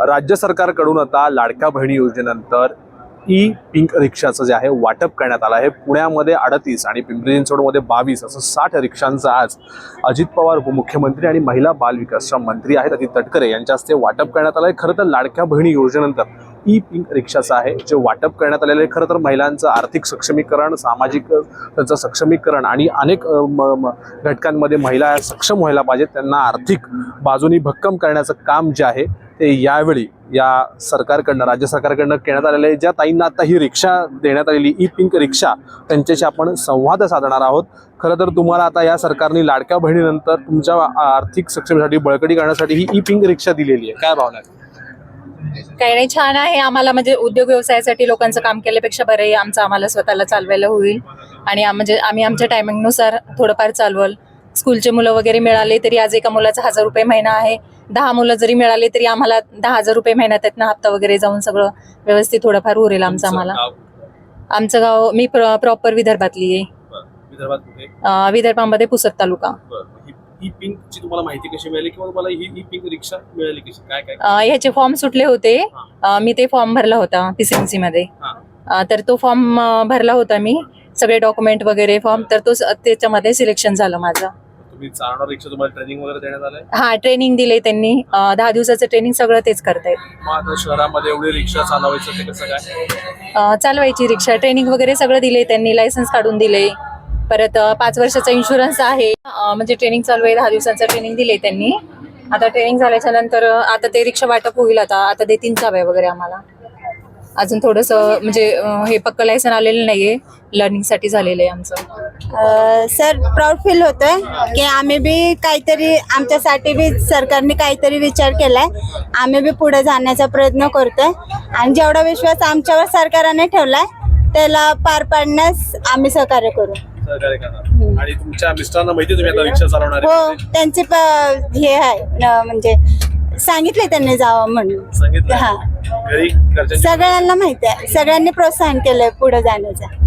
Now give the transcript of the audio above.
राज्य सरकारकडून आता लाडक्या बहिणी योजनेनंतर ई पिंक रिक्षाचं जे आहे वाटप करण्यात आलं आहे. पुण्यामध्ये अडतीस आणि पिंपरी चिंचवडमध्ये बावीस असं साठ रिक्षांचं आज अजित पवार उपमुख्यमंत्री आणि महिला बाल विकासच्या मंत्री आहेत. अजित तटकरे यांच्या हस्ते वाटप करण्यात आलं आहे. खरं तर लाडक्या बहिणी योजनेनंतर ई पिंक रिक्षाचं आहे जे वाटप करण्यात आलेलं आहे. खरं तर महिलांचं आर्थिक सक्षमीकरण सामाजिक त्यांचं सक्षमीकरण आणि अनेक घटकांमध्ये महिला सक्षम व्हायला पाहिजेत. त्यांना आर्थिक बाजूनी भक्कम करण्याचं काम जे आहे ते यावेळी या सरकारकडनं राज्य सरकारकडनं करण्यात आलेलं आहे ज्या ताईंना आता ही रिक्षा देण्यात आलेली ई पिंक रिक्षा त्यांच्याशी आपण संवाद साधणार आहोत. खरं तर तुम्हाला आता या सरकारने लाडक्या बहिणीनंतर तुमच्या आर्थिक सक्षमसाठी बळकटी करण्यासाठी ही ई पिंक रिक्षा दिलेली आहे. काय भावना आहे काही नाही छान आहे. आम्हाला म्हणजे उद्योग व्यवसायासाठी लोकांचं काम केल्यापेक्षा बरं आमचं आम्हाला स्वतःला चालवायला होईल. आणि म्हणजे आम्ही आमच्या टायमिंगनुसार थोडंफार चालवल. स्कूलचे मुलं वगैरे मिळाले तरी आज एका मुलाचा हजार रुपये महिना आहे. दहा मुलं जरी मिळाले तरी आम्हाला दहा हजार रुपये महिन्यात त्यातनं हप्ता वगैरे जाऊन सगळं व्यवस्थित थोडंफार उरेल आमचं आम्हाला. आमचं गाव मी प्रॉपर विदर्भातली आहे. अं, विदर्भामध्ये पुसद तालुका. बरं. ही ई पिंकची तुम्हाला माहिती कशी मिळाली किंवा तुम्हाला ही ई पिंक रिक्षा मिळाली कशी? काय काय? अं, ह्याचे फॉर्म सुटले होते. अं, मी ते फॉर्म भरला होता पीसीएमसी मध्ये. हा. अं, तर तो फॉर्म भरला होता मी. सगळे डॉक्युमेंट वगैरे फॉर्म तर तो स- त्याच्यामध्ये सिलेक्शन झालं माझं. तुम्ही चालणार रिक्षा तुम्हाला ट्रेनिंग वगैरे देण्यात आलंय? हा ट्रेनिंग दिले त्यांनी. अं, दहा दिवसाचं ट्रेनिंग सगळं तेच करतायत. मग आता शहरामध्ये एवढी रिक्षा चालवायचं ते कसं काय? अं, चालवायची रिक्षा ट्रेनिंग वगैरे सगळं दिले त्यांनी. लायसन्स काढून दिले परत अं, पाच वर्षाचा इन्शुरन्स आहे. अं, म्हणजे ट्रेनिंग चालू आहे दहा दिवसाचं ट्रेनिंग दिले त्यांनी. आता ट्रेनिंग झाल्याच्यानंतर अं, आता ते रिक्षा वाटप होईल आता. आता देतील चाव्या वगैरे आम्हाला. अजून थोडंसं म्हणजे अं, हे पक्क लायसन आलेलं नाहीये. लर्निंगसाठी झालेलं आहे आमचं. अ, सर प्राऊड फील होतोय की आम्ही बी काहीतरी आमच्यासाठी बी सरकारने काहीतरी विचार केलाय. आम्ही बी पुढे जाण्याचा प्रयत्न करतोय. आणि जेवढा विश्वास आमच्यावर सरकारने ठेवलाय त्याला पार पाडण्यास आम्ही सहकार्य करू. सहकार्य आणि तुमच्या मिस्टरांना माहिती आहे तुम्ही आता रिक्षा चालवणार आहे? हो त्यांचे प- हे आहे न, म्हणजे सांगितले त्यांनी जावं म्हणून. सांगितलं हा. घरी घरच्यांची सगळ्यांना माहिती आहे सगळ्यांनी प्रोत्साहन केलंय पुढे जाण्याचं.